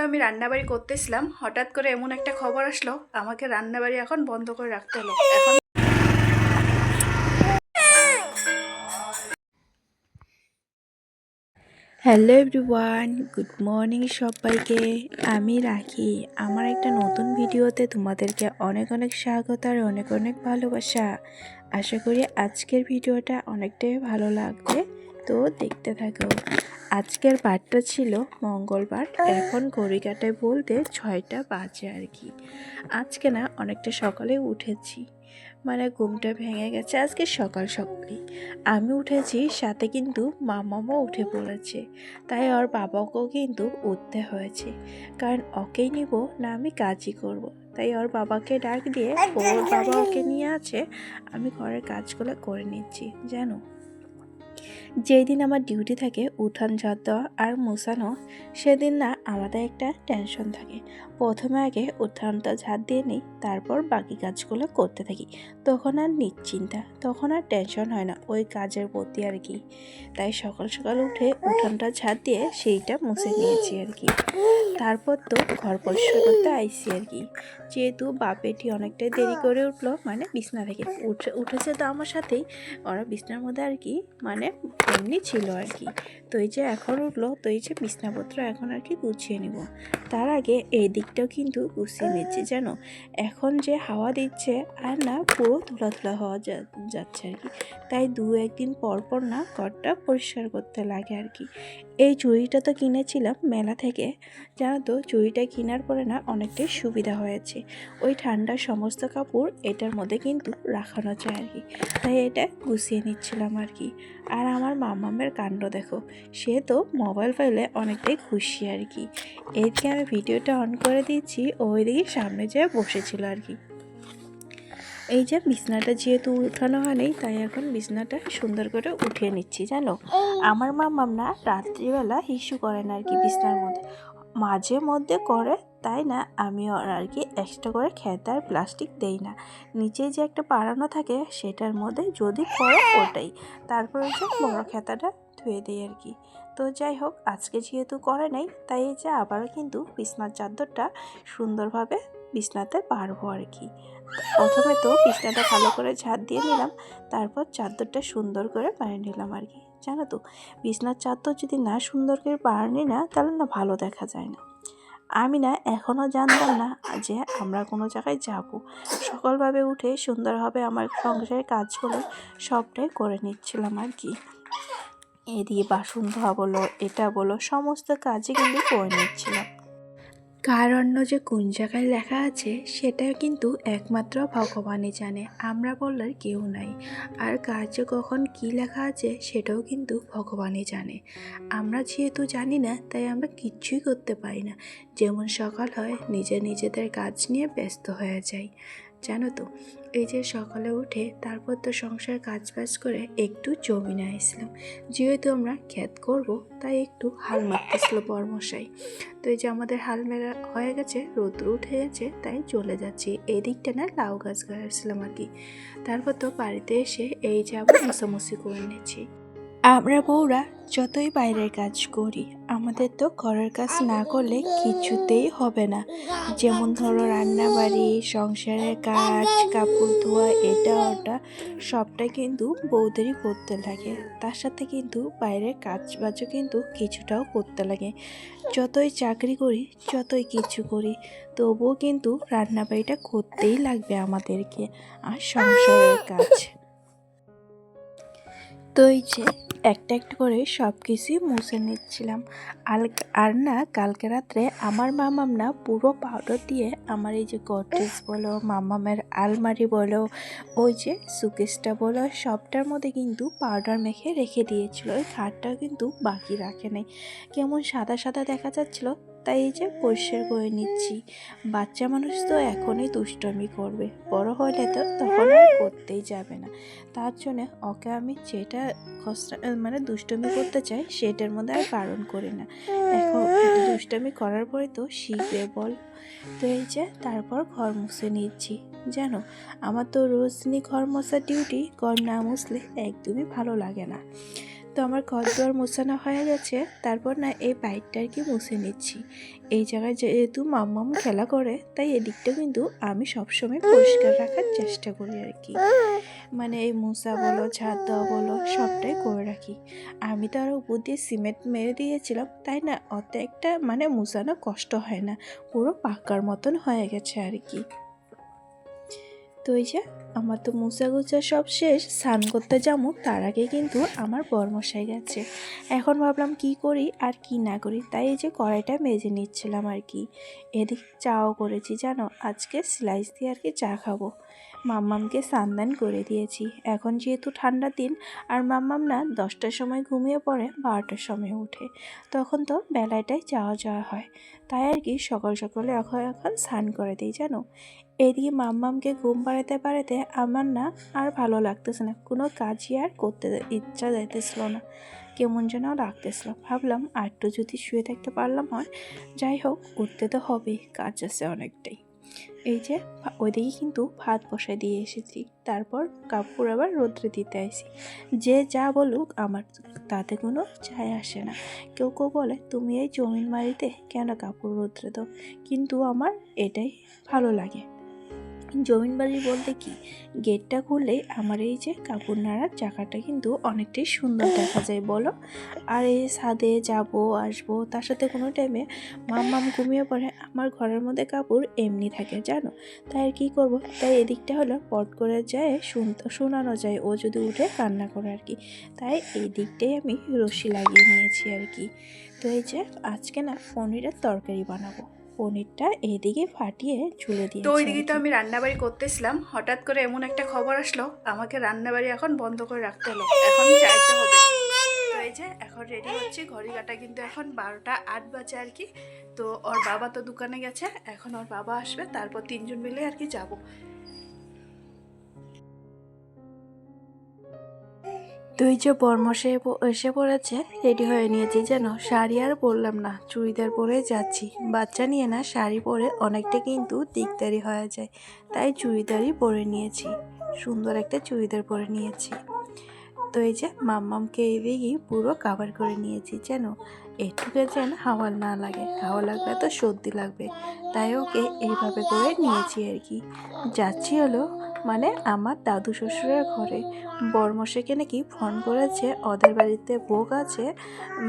তো আমি রান্নাবাড়ি করতেছিলাম, হঠাৎ করে এমন একটা খবর আসলো, আমাকে রান্নাবাড়ি এখন বন্ধ করে রাখতে হলো। এখন হ্যালো এভরিওয়ান গুড মর্নিং সবাইকে, আমি রাখি। আমার একটা নতুন ভিডিওতে তোমাদেরকে অনেক অনেক স্বাগত আর অনেক অনেক ভালোবাসা। আশা করি আজকের ভিডিওটা অনেকটাই ভালো লাগবে, তো দেখতে থাকো। আজকের বারটা ছিল মঙ্গলবার। এখন ঘড়ি কাটায় বলতে ছয়টা বাজে আর কি। আজকে না অনেকটা সকালে উঠেছি। মানে ঘুমটা ভেঙে গেছে আজকে সকাল সকালই। আমি উঠেছি, সাথে কিন্তু মামামও উঠে পড়েছে। তাই ওর বাবাকেও কিন্তু উঠতে হয়েছে। কারণ ওকেই নিব না আমি কাজই করব। তাই ওর বাবাকে ডাক দিয়ে, ওর বাবা ওকে নিয়ে আছে, আমি ঘরের কাজগুলো করে নিচ্ছি। জানো? যেই দিন আমার ডিউটি থাকে, উঠান ঝাড় দেওয়া আর মোছানো, সেদিন না আমাদের একটা টেনশন থাকে। প্রথমে আগে উঠানটা ঝাড় দিয়ে নিই, তারপর বাকি কাজগুলো করতে থাকি। তখন আর নিশ্চিন্তা, তখন আর টেনশন হয় না, ওই কাজের প্রতি আর কি। তাই সকাল সকাল উঠে উঠানটা ঝাড় দিয়ে সেইটা মুছে নিয়েছি আর কি। তারপর তো ঘর পরিষ্কার করতে আইসি আর কি। যেহেতু বাপেটি অনেকটাই দেরি করে উঠল মানে বিছনা থেকে। উঠে, উঠেছে তো আমার সাথেই, ওরা বিছনার মধ্যে আর কি মানে এমনি ছিল আর কি। তো এই যে এখন উঠল, তো এই যে বিছনাপত্র এখন আর কি গুছিয়ে নিব। তার আগে এই দিকটাও কিন্তু গুছিয়ে নিচ্ছি যেন এখন যে হাওয়া দিচ্ছে, আর না, পুরো ধুলা ধুলা হওয়া যাচ্ছে আর কি। তাই দু একদিন পর পর না, ঘরটা পরিষ্কার করতে লাগে আর কি। এই চুড়িটা তো কিনেছিলাম মেলা থেকে। জানো তো, চুড়িটা কেনার পরে না অনেকটাই সুবিধা হয়েছে। ওই ঠান্ডার সমস্ত কাপড় এটার মধ্যে কিন্তু রাখানো যায় আর কি। তাই এটা গুছিয়ে নিচ্ছিলাম আর কি। আর আমার মামামের কাণ্ড দেখো, সে তো মোবাইল ফাইলে অনেকটাই খুশি আর কি। এদিকে আমি ভিডিওটা অন করে দিচ্ছি, ওইদিকে সামনে যেয়ে বসেছিল আর কি। এই যে বিছনাটা যেহেতু উঠানো হয়নি তাই এখন বিছনাটা সুন্দর করে উঠিয়ে নিচ্ছি জানো? আমার মামাম না রাত্রিবেলা হিসু করে না আর কি বিছনার মধ্যে। মাঝে মধ্যে করে তাই না আমি আর কি এক্সট্রা করে খেতে আর প্লাস্টিক দেই না। নিচে যে একটা পাড়ানো থাকে সেটার মধ্যে যদি করে ওটাই। তারপরে যে বড় খেতাটা ধুয়ে দিই আর কি। তো যাই হোক আজকে যেহেতু করে নাই তাই এই যে আবারও কিন্তু বিছনার চাদরটা সুন্দরভাবে বিছনাতে পারব আর কি। প্রথমে তো বিছনাটা ভালো করে ঝাড় দিয়ে নিলাম, তারপর চাদরটা সুন্দর করে বানিয়ে নিলাম আর কি। জানো তো, বিছনার চাদর যদি না সুন্দর করে বানানি না তাহলে না ভালো দেখা যায় না। আমি না এখনও জানতাম না যে আমরা কোনো জায়গায় যাব। সকালভাবে উঠে সুন্দরভাবে আমার সংসারের কাজগুলো সবটাই করে নিচ্ছিলাম আর কি। এ দিয়ে বাসন ধোয়া বলো, এটা বলো, সমস্ত কাজই কিন্তু করে নিচ্ছিলাম। কারণ্য যে কোন জায়গায় লেখা আছে সেটা কিন্তু একমাত্র ভগবানই জানে, আমরা বলার কেউ নাই। আর কার্যে কখন কি লেখা আছে, সেটাও কিন্তু ভগবানই জানে। আমরা যেহেতু জানি না, তাই আমরা কিচ্ছুই করতে পারি না। যেমন সকাল হয়, নিজে নিজেদের কাজ নিয়ে ব্যস্ত হয়ে যাই। জানো তো, এই যে সকালে উঠে তারপর তো সংসার কাজ বাজ করে একটু জমি নিয়ে আসলাম। যেহেতু আমরা ক্ষেত করব, তাই একটু হাল মারতেছিল বর্মশাই। তো এই যে আমাদের হাল মেরা হয়ে গেছে, রোদ্র উঠে গেছে, তাই চলে যাচ্ছি। এই দিকটা না লাউ গাছ গাড়ছিলাম আর কি। তারপর তো বাড়িতে এসে এই যে আবার মুসামুসি করে নিয়েছি আমরা বউরা যতই বাইরের কাজ করি, আমাদের তো ঘরের কাজ না করলে কিছুতেই হবে না। যেমন ধরো রান্নাবাড়ি, সংসারের কাজ, কাপড় ধোয়া, এটা, ওটা, সবটা কিন্তু বউদেরই করতে লাগে। তার সাথে কিন্তু বাইরের কাজ বাজও কিন্তু কিছুটাও করতে লাগে। যতই চাকরি করি, যতই কিছু করি, তবুও কিন্তু রান্নাবাড়িটা করতেই লাগবে আমাদেরকে, আর সংসারের কাজ। তো এই যে একটা একটা করে সব কিছুই মুছে নিচ্ছিলাম। আর আর না কালকে রাত্রে আমার মামাম না পুরো পাউডার দিয়ে আমার এই যে গডরেজ বলো, মামামের আলমারি বলো, ওই যে সুকেসটা বলো, সবটার মধ্যে কিন্তু পাউডার মেখে রেখে দিয়েছিল। ওই খাটটাও কিন্তু বাকি রাখে নাই। কেমন সাদা সাদা দেখা যাচ্ছিল তাই এই যে পরিষ্কার করে নিচ্ছি। বাচ্চা মানুষ তো এখনই দুষ্টমি করবে। বড় হলে তো তখন করতেই যাবে না। তার জন্য ওকে আমি যেটা মানে দুষ্টমি করতে চাই, সেটার মধ্যে আর বারণ করি না। এখন দুষ্টমি করার পরে তো শিখবে, বল। তো এই যে তারপর ঘর মুছে নিচ্ছি। জানো, আমার তো রোজ দিনই ঘর মোছার ডিউটি ঘর না মুছলে একদমই ভালো লাগে না। তো আমার ঘর দুয়ার মোছানো হয়ে গেছে, তারপর না এই বাইকটা আর কি মুছে নিচ্ছি। এই জায়গায় যেহেতু মাম্মাম খেলা করে, তাই এদিকটা কিন্তু আমি সবসময় পরিষ্কার রাখার চেষ্টা করি আর কি। মানে এই মোছা বলো ঝাড় দেওয়া বলো, সবটাই করে রাখি। আমি তো আরও উপর দিয়ে সিমেন্ট মেরে দিয়েছিলাম, তাই না অত একটা মানে মুছানো কষ্ট হয় না, পুরো পাকার মতন হয়ে গেছে আর কি। তো এই যে আমার তো মুছা গুছা সব শেষ, স্নান করতে যাব, তার আগে কিন্তু আমার বরমশাই গেছে। এখন ভাবলাম কি করি আর কি না করি, তাই এই যে কড়াইটা মেজে নিচ্ছিলাম আর কি। এদিক চাও করেছি, জানো? আজকে স্লাইস দিয়ে আর কি চা খাব। মাম্মামকে সান্দান করে দিয়েছি। এখন যেহেতু ঠান্ডার দিন, আর মাম্মাম না দশটার সময় ঘুমিয়ে পড়ে, বারোটার সময় উঠে। তখন তো বেলাটাই যাওয়া যাওয়া হয়। তাই আর কি সকাল সকালে এখন এখন স্নান করে দিই, জানো? এদিকে মাম্মামকে ঘুম বাড়াতে পাড়াতে আমার না আর ভালো লাগতেছে না। কোনো কাজই আর করতে ইচ্ছা যাইতেছিল না। কেমন যেন লাগতেছিল। ভাবলাম আর যদি শুয়ে থাকতে পারলাম হয়, যাই হোক, উঠতে তো হবেই, কাজ আছে অনেকটাই। এই যে ওইদিকে কিন্তু ভাত বসাই দিয়ে এসেছি। তারপর কাপড় আবার রোদ্রে দিতে আসি যে যা বলুক, আমার তাতে কোনো যায় আসে না। কেউ কেউ বলে, তুমি এই জমিন বাড়িতে কেন কাপড় রোদ্রে দাও? কিন্তু আমার এটাই ভালো লাগে। জমিন বাড়ি বলতে কি? গেটটা খুললেই আমার এই যে কাপড় নাড়ার জায়গাটা কিন্তু অনেকটাই সুন্দর দেখা যায়, বলো। আর এই ছাদে যাব, আসব, তার সাথে কোনো টাইমে মাম মাম ঘুমিয়ে পড়ে। আমার ঘরের মধ্যে কাপড় এমনি থাকে, জানো? তাই আর কী করব? তাই এদিকটা হলো পট করে যায় শুনতে, শোনানো যায়, ও যদি উঠে কান্না করে আর কি। তাই এই দিকটাই আমি রশি লাগিয়ে নিয়েছি আর কি। তো এই যে আজকে না পনিরের তরকারি বানাবো। পনিরটা এইদিকে ফাটিয়ে চুলে দিয়ে তো ওইদিকে তো। আমি রান্নাবাড়ি করতেছিলাম। হঠাৎ করে এমন একটা খবর আসলো, আমাকে রান্নাবাড়ি এখন বন্ধ করে রাখতে হলো। এখন চাইতে হবে। যে এখন রেডি হচ্ছে ঘড়ি কাটা কিন্তু এখন বারোটা আট বাজে আর কি। তো ওর বাবা তো দোকানে গেছে, এখন ওর বাবা আসবে, তারপর তিনজন মিলে আর কি যাব। তো এই যে বর্মশে এসে পড়েছে, রেডি হয়ে নিয়েছি যেন। শাড়ি আর পরলাম না, চুড়িদার পরে যাচ্ছি। বাচ্চা নিয়ে না, শাড়ি পরে অনেকটা কিন্তু দিকদারি হয়ে যায়, তাই চুড়িদারই পরে নিয়েছি। সুন্দর একটা চুড়িদার পরে নিয়েছি। তো এই যে মাম্মামকে এদিকে পুরো কাভার করে নিয়েছি যেন একটুকে যেন হাওয়া না লাগে। হাওয়া লাগলে তো সর্দি লাগবে, তাই ওকে এইভাবে করে নিয়েছি আর কি। যাচ্ছি হলো মানে আমার দাদু শ্বশুরের ঘরে। বর্মশাকে নাকি ফোন করেছে, ওদের বাড়িতে ভোগ আছে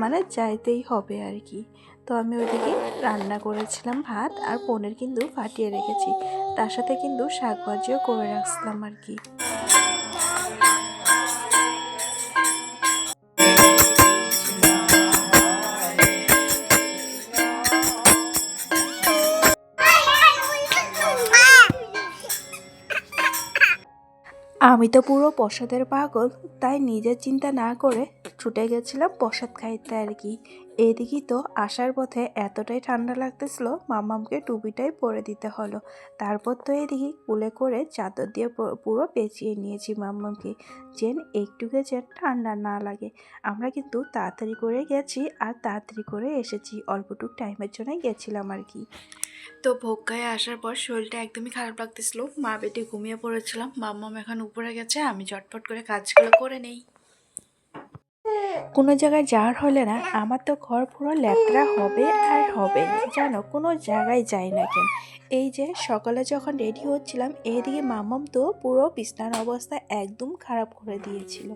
মানে যাইতেই হবে আর কি। তো আমি ওইদিকে রান্না করেছিলাম ভাত আর পনির কিন্তু ফাটিয়ে রেখেছি। তার সাথে কিন্তু শাক ভাজিও করে রাখছিলাম আর কি। আমি তো পুরো প্রসাদের পাগল, তাই নিজের চিন্তা না করে ছুটে গেছিলাম প্রসাদ খাইতে আর কি। এদিকে তো আসার পথে এতটাই ঠান্ডা লাগতেছিল মামামকে টুপিটাই পরে দিতে হলো। তারপর তো এদিকে কুলে করে চাদর দিয়ে পুরো পেঁচিয়ে নিয়েছি মাম্মামকে। যেন একটুকে যেন ঠান্ডা না লাগে। আমরা কিন্তু তাড়াতাড়ি করে গেছি আর তাড়াতাড়ি করে এসেছি। অল্পটুক টাইমের জন্যই গেছিলাম আর কি। তো ভোগ খায় আসার পর শরীরটা একদমই খারাপ লাগতেছিল। মা বেটে ঘুমিয়ে পড়েছিলাম। মাম্মাম এখন উপরে গেছে। আমি ঝটপট করে কাজগুলো করে নেই। কোনো জায়গায় যাওয়ার হলে না, আমার তো ঘর পুরো ল্যাপড়া হবে আর হবে। জানো, কোনো জায়গায় যাই না কেন। এই যে সকালে যখন রেডি হচ্ছিলাম, এদিকে মামাম তো পুরো বিছনার অবস্থা একদম খারাপ করে দিয়েছিল।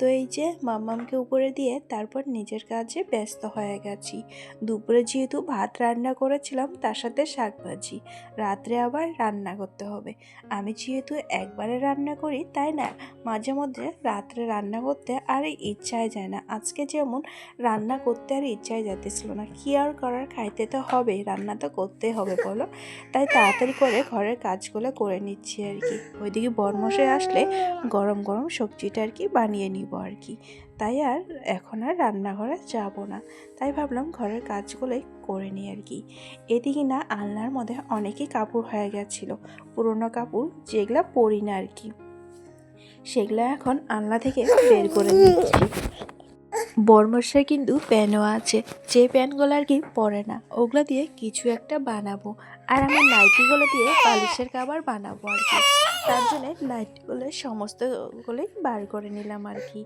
তো এই যে মামামকে উপরে দিয়ে তারপর নিজের কাজে ব্যস্ত হয়ে গেছি। দুপুরে যেহেতু ভাত রান্না করেছিলাম, তার সাথে শাক ভাজি রাত্রে আবার রান্না করতে হবে। আমি যেহেতু একবারে রান্না করি, তাই না? মাঝে মধ্যে রাত্রে রান্না করতে আর ইচ্ছাই যায় না। আজকে যেমন রান্না করতে আর ইচ্ছাই যাতেছিল না, কি আর করার? খাইতে তো হবে রান্না তো করতে হবে, বলো? তাই তাড়াতাড়ি করে ঘরের কাজগুলো করে নিচ্ছি আর কি। ওইদিকে বরমশাই আসলে গরম গরম সবজিটা আর কি বানিয়ে নিব আর কি তাই আর এখন আর রান্নাঘরে যাব না। তাই ভাবলাম ঘরের কাজগুলোই করে নিই আর কি এদিকে না আলনার মধ্যে অনেকই কাপড় হয়ে গেছিল। পুরোনো কাপড় যেগুলা পরি না আর কি সেগুলো এখন আলনা থেকে বের করে নিচ্ছি বর্মশাই কিন্তু প্যানও আছে। যে প্যানগুলো আর কি পরে না, ওগুলো দিয়ে কিছু একটা বানাবো। আর আমার নাইটিগুলো দিয়ে বালিশের খাবার বানাবো আর কি তার জন্য নাইটগুলো সমস্তগুলোই বার করে নিলাম আর কি।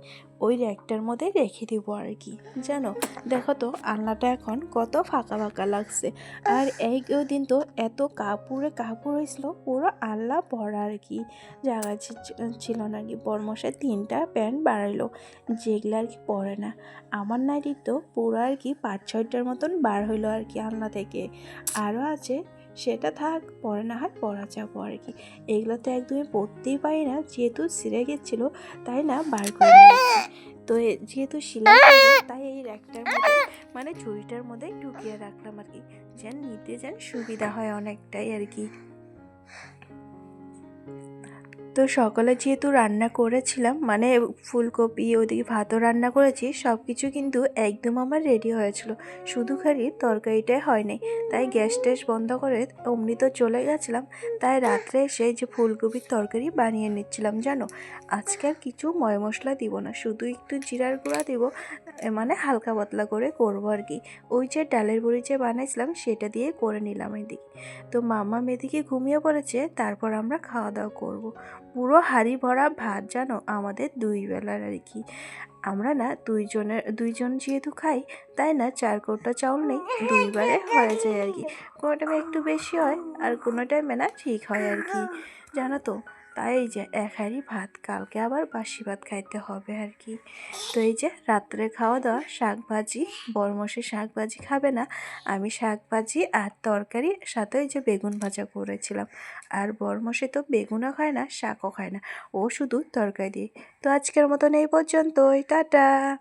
ওই র্যাকটার মধ্যে রেখে দিব আর কি। জানো, দেখো তো, আলনাটা এখন কত ফাঁকা ফাঁকা লাগছে। আর এই দিন তো এত কাপড়ে কাপড় হয়েছিল, পুরো আল্লাহ ভরা আর কি। জায়গা ছিল না কি। বরমশাই তিনটা প্যান্ট বাড়াইলো, যেগুলো আর কি পরে না। আমার নাইটি তো পুরো আর কি পাঁচ ছয়টার মতন বার হইল আর কি আলনা থেকে। আরও আছে সেটা থাক, পরে না হয় পড়া যাব আর কি। এগুলো তো একদমই পড়তেই পারি না, যেহেতু সিরে গেছিল, তাই না বার করে তো যেহেতু সিলাই তাই এই র্যাকটার মধ্যে মানে ঝুড়িটার মধ্যে ঢুকিয়ে রাখলাম আর কি। যেন নিতে যেন সুবিধা হয় অনেকটাই আর কি। তো সকালে যেহেতু রান্না করেছিলাম মানে ফুলকপি, ওদিকে ভাতও রান্না করেছি সব কিছু কিন্তু একদম আমার রেডি হয়েছিল। শুধু খালি তরকারিটাই হয়নি। তাই গ্যাস ট্যাস বন্ধ করে অমনি তো চলে গেছিলাম, তাই রাত্রে এসে যে ফুলকপির তরকারি বানিয়ে নিচ্ছিলাম, জানো? আজকে আর কিছু ময় মশলা দিব না, শুধু একটু জিরার গুঁড়া দিব মানে হালকা পাতলা করে করব আর কি। ওই যে ডালের বড়ি যে বানাইছিলাম, সেটা দিয়ে করে নিলাম এদিকে। তো মামা মেদিকে ঘুমিয়ে পড়েছে, তারপর আমরা খাওয়া দাওয়া করব। পুরো হাড়ি ভরা ভাত জানো, আমাদের দুই বেলার আর কি। আমরা না দুইজনের দুইজন যেহেতু খাই, তাই না চার কৌটা চাউল নেই, দুইবারে হয়ে যায় আর কি। কোনো টাইমে একটু বেশি হয় আর কোনো টাইমে না ঠিক হয় আর কি। জানো তো, তাই এই যে এক হাঁড়ি ভাত, কালকে আবার বাসি ভাত খাইতে হবে আর কি। তো এই যে রাত্রে খাওয়া দাওয়া শাক ভাজি বরমসে শাক ভাজি খাবে না, আমি শাক ভাজি আর তরকারি, সাথে ওই যে বেগুন ভাজা করেছিলাম। আর বরমসে তো বেগুনও খায় না, শাকও খায় না। ও শুধু তরকারি দিয়ে। তো আজকের মতন এই পর্যন্তই। টাটা!